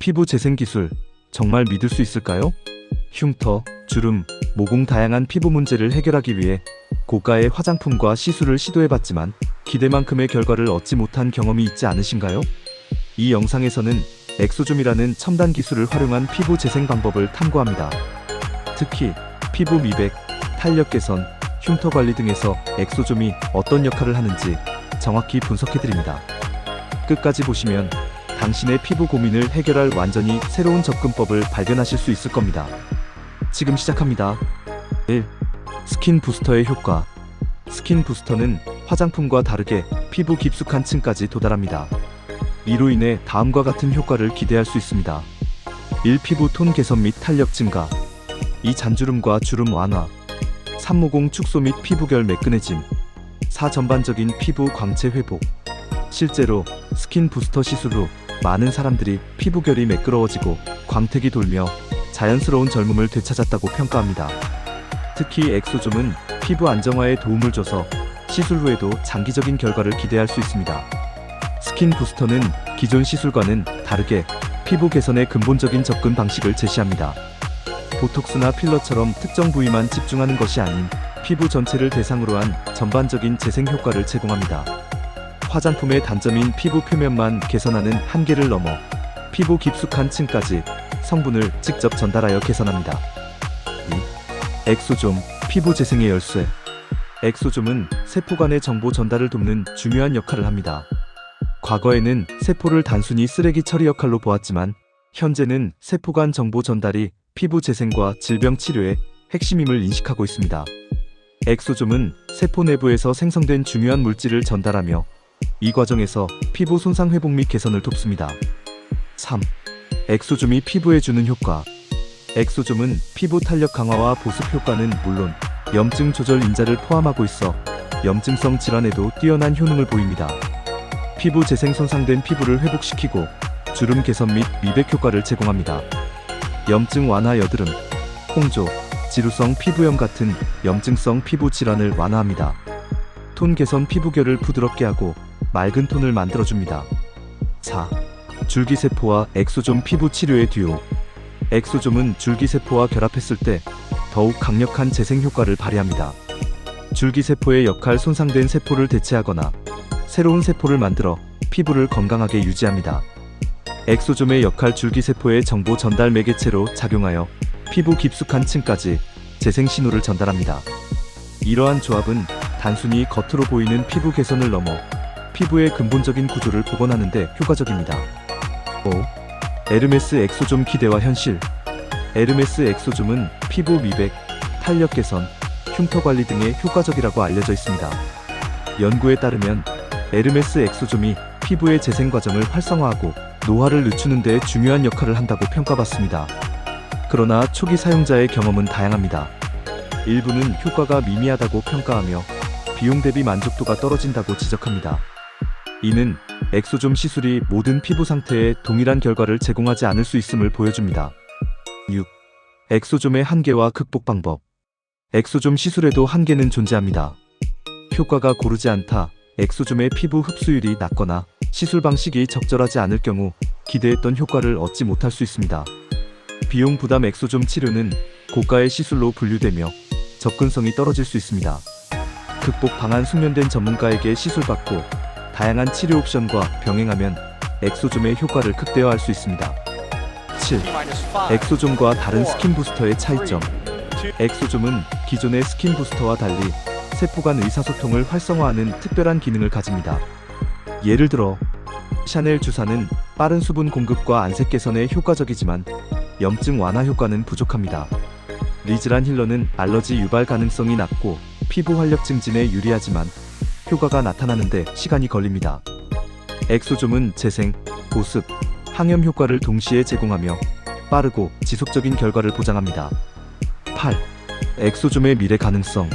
피부 재생 기술 정말 믿을 수 있을까요? 흉터, 주름, 모공 다양한 피부 문제를 해결하기 위해 고가의 화장품과 시술을 시도해봤지만 기대만큼의 결과를 얻지 못한 경험이 있지 않으신가요? 이 영상에서는 엑소좀이라는 첨단 기술을 활용한 피부 재생 방법을 탐구합니다. 특히 피부 미백, 탄력 개선, 흉터 관리 등에서 엑소좀이 어떤 역할을 하는지 정확히 분석해드립니다. 끝까지 보시면 당신의 피부 고민을 해결할 완전히 새로운 접근법을 발견하실 수 있을 겁니다. 지금 시작합니다. 1. 스킨 부스터의 효과. 스킨 부스터는 화장품과 다르게 피부 깊숙한 층까지 도달합니다. 이로 인해 다음과 같은 효과를 기대할 수 있습니다. 1. 피부 톤 개선 및 탄력 증가. 2. 잔주름과 주름 완화. 3. 모공 축소 및 피부결 매끈해짐. 4. 전반적인 피부 광채 회복. 실제로 스킨 부스터 시술 후 많은 사람들이 피부결이 매끄러워지고 광택이 돌며 자연스러운 젊음을 되찾았다고 평가합니다. 특히 엑소좀은 피부 안정화에 도움을 줘서 시술 후에도 장기적인 결과를 기대할 수 있습니다. 스킨 부스터는 기존 시술과는 다르게 피부 개선의 근본적인 접근 방식을 제시합니다. 보톡스나 필러처럼 특정 부위만 집중하는 것이 아닌 피부 전체를 대상으로 한 전반적인 재생 효과를 제공합니다. 화장품의 단점인 피부 표면만 개선하는 한계를 넘어 피부 깊숙한 층까지 성분을 직접 전달하여 개선합니다. 2. 엑소좀 피부 재생의 열쇠. 엑소좀은 세포 간의 정보 전달을 돕는 중요한 역할을 합니다. 과거에는 세포를 단순히 쓰레기 처리 역할로 보았지만 현재는 세포 간 정보 전달이 피부 재생과 질병 치료의 핵심임을 인식하고 있습니다. 엑소좀은 세포 내부에서 생성된 중요한 물질을 전달하며 이 과정에서 피부 손상 회복 및 개선을 돕습니다. 3. 엑소좀이 피부에 주는 효과. 엑소좀은 피부 탄력 강화와 보습 효과는 물론 염증 조절 인자를 포함하고 있어 염증성 질환에도 뛰어난 효능을 보입니다. 피부 재생 손상된 피부를 회복시키고 주름 개선 및 미백 효과를 제공합니다. 염증 완화 여드름, 홍조, 지루성 피부염 같은 염증성 피부 질환을 완화합니다. 톤 개선 피부결을 부드럽게 하고 맑은 톤을 만들어줍니다. 4. 줄기세포와 엑소좀 피부 치료의 듀오. 엑소좀은 줄기세포와 결합했을 때 더욱 강력한 재생 효과를 발휘합니다. 줄기세포의 역할 손상된 세포를 대체하거나 새로운 세포를 만들어 피부를 건강하게 유지합니다. 엑소좀의 역할 줄기세포의 정보 전달 매개체로 작용하여 피부 깊숙한 층까지 재생 신호를 전달합니다. 이러한 조합은 단순히 겉으로 보이는 피부 개선을 넘어 피부의 근본적인 구조를 복원하는 데 효과적입니다. 5. 에르메스 엑소좀 기대와 현실 에르메스 엑소좀은 피부 미백, 탄력 개선, 흉터 관리 등에 효과적이라고 알려져 있습니다. 연구에 따르면 에르메스 엑소좀이 피부의 재생 과정을 활성화하고 노화를 늦추는 데 중요한 역할을 한다고 평가받습니다. 그러나 초기 사용자의 경험은 다양합니다. 일부는 효과가 미미하다고 평가하며 비용 대비 만족도가 떨어진다고 지적합니다. 이는 엑소좀 시술이 모든 피부 상태에 동일한 결과를 제공하지 않을 수 있음을 보여줍니다. 6. 엑소좀의 한계와 극복 방법. 엑소좀 시술에도 한계는 존재합니다. 효과가 고르지 않다. 엑소좀의 피부 흡수율이 낮거나 시술 방식이 적절하지 않을 경우 기대했던 효과를 얻지 못할 수 있습니다. 비용 부담 엑소좀 치료는 고가의 시술로 분류되며 접근성이 떨어질 수 있습니다. 극복 방안 숙련된 전문가에게 시술받고 다양한 치료 옵션과 병행하면 엑소좀의 효과를 극대화할 수 있습니다. 7. 엑소좀과 다른 스킨 부스터의 차이점. 엑소좀은 기존의 스킨 부스터와 달리 세포 간 의사소통을 활성화하는 특별한 기능을 가집니다. 예를 들어 샤넬 주사는 빠른 수분 공급과 안색 개선에 효과적이지만 염증 완화 효과는 부족합니다. 리즈란 힐러는 알러지 유발 가능성이 낮고 피부 활력 증진에 유리하지만 효과가 나타나는데 시간이 걸립니다. 엑소좀은 재생, 보습, 항염 효과를 동시에 제공하며 빠르고 지속적인 결과를 보장합니다. 8. 엑소좀의 미래 가능성.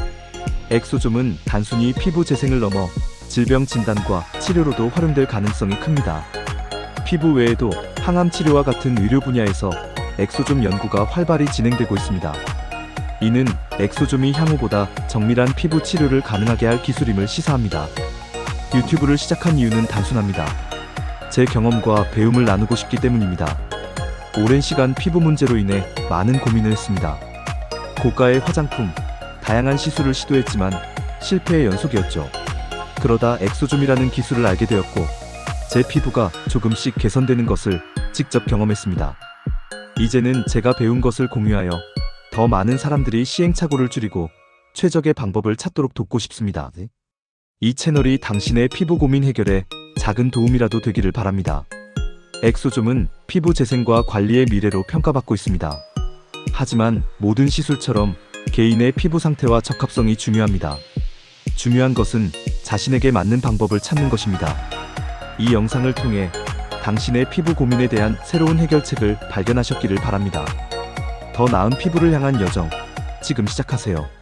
엑소좀은 단순히 피부 재생을 넘어 질병 진단과 치료로도 활용될 가능성이 큽니다. 피부 외에도 항암 치료와 같은 의료 분야에서 엑소좀 연구가 활발히 진행되고 있습니다. 이는 엑소좀이 향후보다 정밀한 피부 치료를 가능하게 할 기술임을 시사합니다. 유튜브를 시작한 이유는 단순합니다. 제 경험과 배움을 나누고 싶기 때문입니다. 오랜 시간 피부 문제로 인해 많은 고민을 했습니다. 고가의 화장품, 다양한 시술을 시도했지만 실패의 연속이었죠. 그러다 엑소좀이라는 기술을 알게 되었고 제 피부가 조금씩 개선되는 것을 직접 경험했습니다. 이제는 제가 배운 것을 공유하여 더 많은 사람들이 시행착오를 줄이고 최적의 방법을 찾도록 돕고 싶습니다. 이 채널이 당신의 피부 고민 해결에 작은 도움이라도 되기를 바랍니다. 엑소좀은 피부 재생과 관리의 미래로 평가받고 있습니다. 하지만 모든 시술처럼 개인의 피부 상태와 적합성이 중요합니다. 중요한 것은 자신에게 맞는 방법을 찾는 것입니다. 이 영상을 통해 당신의 피부 고민에 대한 새로운 해결책을 발견하셨기를 바랍니다. 더 나은 피부를 향한 여정, 지금 시작하세요.